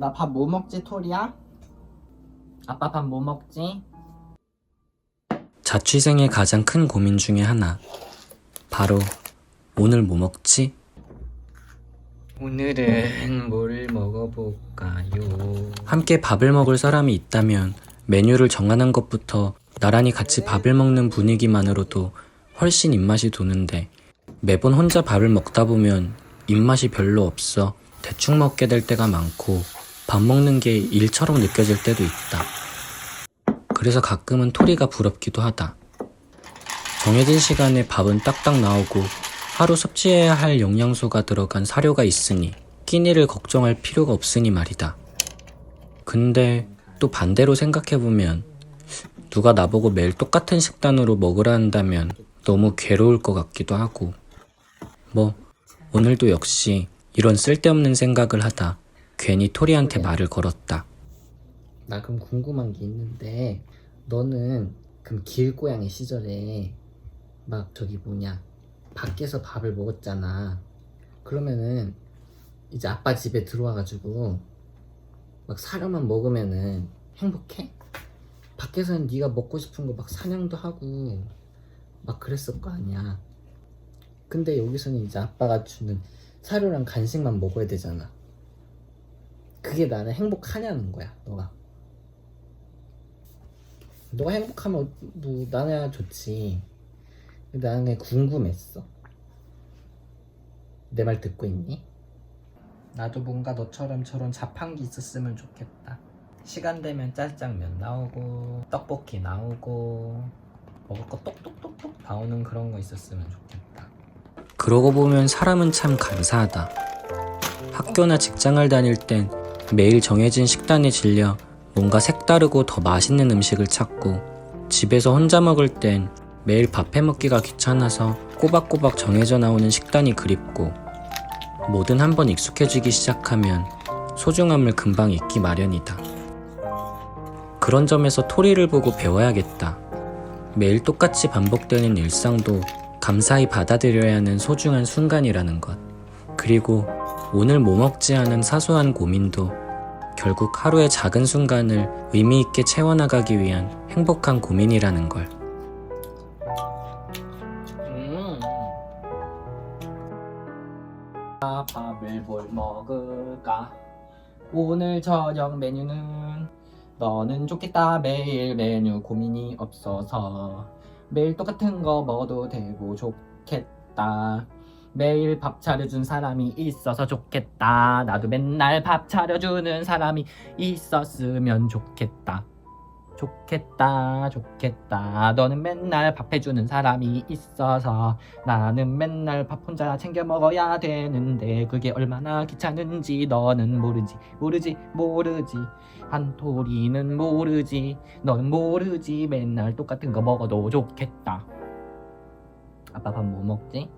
나 밥 뭐 먹지 토리야? 아빠 밥 뭐 먹지? 자취생의 가장 큰 고민 중에 하나. 바로 오늘 뭐 먹지? 오늘은 뭘 먹어볼까요? 함께 밥을 먹을 사람이 있다면 메뉴를 정하는 것부터 나란히 같이 밥을 먹는 분위기만으로도 훨씬 입맛이 도는데 매번 혼자 밥을 먹다 보면 입맛이 별로 없어 대충 먹게 될 때가 많고 밥 먹는 게 일처럼 느껴질 때도 있다. 그래서 가끔은 토리가 부럽기도 하다. 정해진 시간에 밥은 딱딱 나오고 하루 섭취해야 할 영양소가 들어간 사료가 있으니 끼니를 걱정할 필요가 없으니 말이다. 근데 또 반대로 생각해보면 누가 나보고 매일 똑같은 식단으로 먹으라 한다면 너무 괴로울 것 같기도 하고 뭐 오늘도 역시 이런 쓸데없는 생각을 하다 괜히 토리한테 말을 걸었다. 나 그럼 궁금한 게 있는데 너는 그럼 길고양이 시절에 막 저기 뭐냐 밖에서 밥을 먹었잖아 그러면은 이제 아빠 집에 들어와가지고 막 사료만 먹으면은 행복해? 밖에서는 네가 먹고 싶은 거 막 사냥도 하고 막 그랬을 거 아니야 근데 여기서는 이제 아빠가 주는 사료랑 간식만 먹어야 되잖아 그게 나는 행복하냐는 거야 너가 너가 행복하면 뭐 나는 좋지. 나는 그냥 궁금했어. 내 말 듣고 있니? 나도 뭔가 너처럼 저런 자판기 있었으면 좋겠다. 시간 되면 짜장면 나오고 떡볶이 나오고 먹을 거 똑똑똑똑 나오는 그런 거 있었으면 좋겠다. 그러고 보면 사람은 참 감사하다. 학교나 직장을 다닐 땐 매일 정해진 식단에 질려 뭔가 색다르고 더 맛있는 음식을 찾고 집에서 혼자 먹을 땐 매일 밥 해 먹기가 귀찮아서 꼬박꼬박 정해져 나오는 식단이 그립고 뭐든 한번 익숙해지기 시작하면 소중함을 금방 잊기 마련이다. 그런 점에서 토리를 보고 배워야겠다. 매일 똑같이 반복되는 일상도 감사히 받아들여야 하는 소중한 순간이라는 것. 그리고 오늘 뭐 먹지 하는 사소한 고민도 결국 하루의 작은 순간을 의미 있게 채워나가기 위한 행복한 고민이라는 걸. 음. 아, 밥을 뭘 먹을까? 오늘 저녁 메뉴는 너는 좋겠다 매일 메뉴 고민이 없어서 매일 똑같은 거 먹어도 되고 좋겠다 매일 밥 차려준 사람이 있어서 좋겠다. 나도 맨날 밥 차려주는 사람이 있었으면 좋겠다. 좋겠다 좋겠다. 너는 맨날 밥 해주는 사람이 있어서 나는 맨날 밥 혼자 챙겨 먹어야 되는데 그게 얼마나 귀찮은지 너는 모르지 모르지 모르지. 한토리는 모르지 너는 모르지. 맨날 똑같은 거 먹어도 좋겠다. 아빠 밥 뭐 먹지?